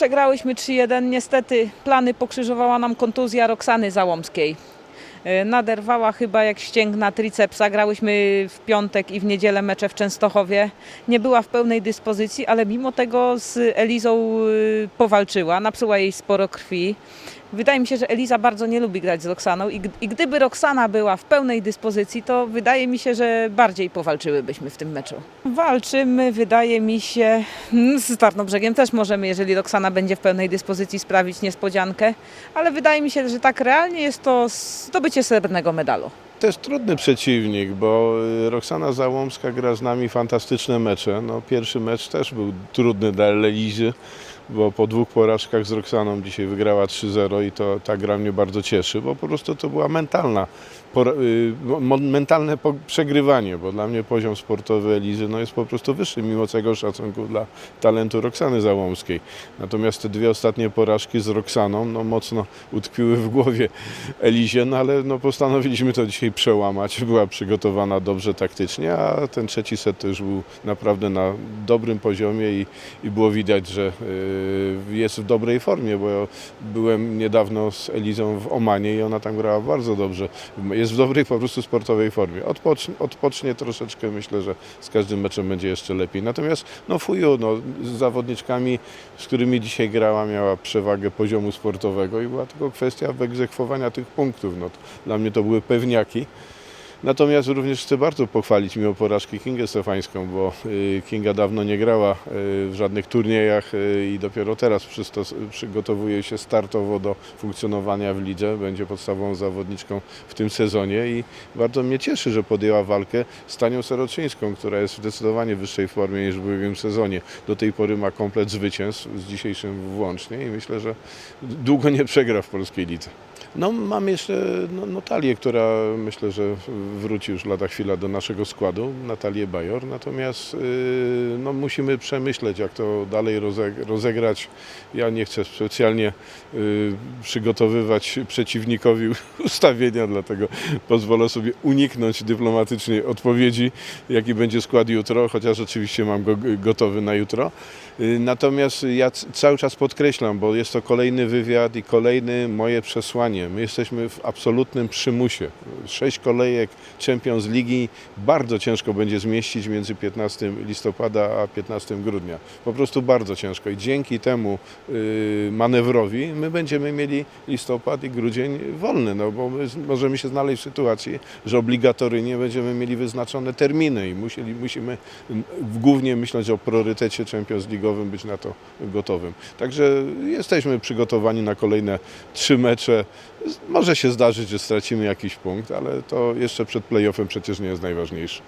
Przegrałyśmy 3-1. Niestety plany pokrzyżowała nam kontuzja Roxany Załomskiej. E, Naderwała chyba jak ścięgna tricepsa. Grałyśmy w piątek i w niedzielę mecze w Częstochowie. Nie była w pełnej dyspozycji, ale mimo tego z Elizą y, powalczyła. Napsuła jej sporo krwi. Wydaje mi się, że Eliza bardzo nie lubi grać z Roxaną i, i gdyby Roxana była w pełnej dyspozycji, to wydaje mi się, że bardziej powalczyłybyśmy w tym meczu. Walczymy, wydaje mi się, mm, z Tarnobrzegiem też możemy, jeżeli Roxana będzie w pełnej dyspozycji, sprawić niespodziankę, ale wydaje mi się, że tak realnie jest to zdobycie srebrnego medalu. Jest trudny przeciwnik, bo y, Roxana Załomska gra z nami fantastyczne mecze. No, pierwszy mecz też był trudny dla Elizy, bo po dwóch porażkach z Roxaną dzisiaj wygrała 3-0 i to ta gra mnie bardzo cieszy, bo po prostu to była mentalna, y, mentalne przegrywanie, bo dla mnie poziom sportowy Elizy no, jest po prostu wyższy, mimo całego szacunku dla talentu Roxany Załomskiej. Natomiast te dwie ostatnie porażki z Roxaną no, mocno utkwiły w głowie Elizie, no ale no, postanowiliśmy to dzisiaj przełamać. Była przygotowana dobrze taktycznie, a ten trzeci set to już był naprawdę na dobrym poziomie i, i było widać, że y, jest w dobrej formie, bo byłem niedawno z Elizą w Omanie i ona tam grała bardzo dobrze. Jest w dobrej po prostu sportowej formie. Odpocznie, odpocznie troszeczkę, myślę, że z każdym meczem będzie jeszcze lepiej. Natomiast no Fuju, no, z zawodniczkami, z którymi dzisiaj grała, miała przewagę poziomu sportowego i była tylko kwestia wyegzekwowania tych punktów. No, dla mnie to były pewniaki. Natomiast również chcę bardzo pochwalić mimo porażki Kingę Stefańską, bo y, Kinga dawno nie grała y, w żadnych turniejach y, i dopiero teraz przygotowuje się startowo do funkcjonowania w lidze. Będzie podstawową zawodniczką w tym sezonie i bardzo mnie cieszy, że podjęła walkę z Tanią Seroczyńską, która jest w zdecydowanie wyższej formie niż w ubiegłym sezonie. Do tej pory ma komplet zwycięstw, z dzisiejszym włącznie i myślę, że długo nie przegra w polskiej lidze. No, mam jeszcze no, Natalię, która myślę, że wróci już lada chwila do naszego składu, Natalię Bajor. Natomiast yy, no, musimy przemyśleć, jak to dalej rozeg- rozegrać. Ja nie chcę specjalnie yy, przygotowywać przeciwnikowi ustawienia, dlatego pozwolę sobie uniknąć dyplomatycznej odpowiedzi, jaki będzie skład jutro, chociaż oczywiście mam go gotowy na jutro. Yy, Natomiast ja cały czas podkreślam, bo jest to kolejny wywiad i kolejne moje przesłanie. My jesteśmy w absolutnym przymusie. Sześć kolejek Champions Ligi bardzo ciężko będzie zmieścić między 15 listopada a 15 grudnia. Po prostu bardzo ciężko i dzięki temu yy, manewrowi my będziemy mieli listopad i grudzień wolny, no bo możemy się znaleźć w sytuacji, że obligatoryjnie będziemy mieli wyznaczone terminy i musieli, musimy głównie myśleć o priorytecie Champions League'owym, być na to gotowym. Także jesteśmy przygotowani na kolejne trzy mecze. Może się zdarzyć, że stracimy jakiś punkt, ale to jeszcze przed playoffem przecież nie jest najważniejsze.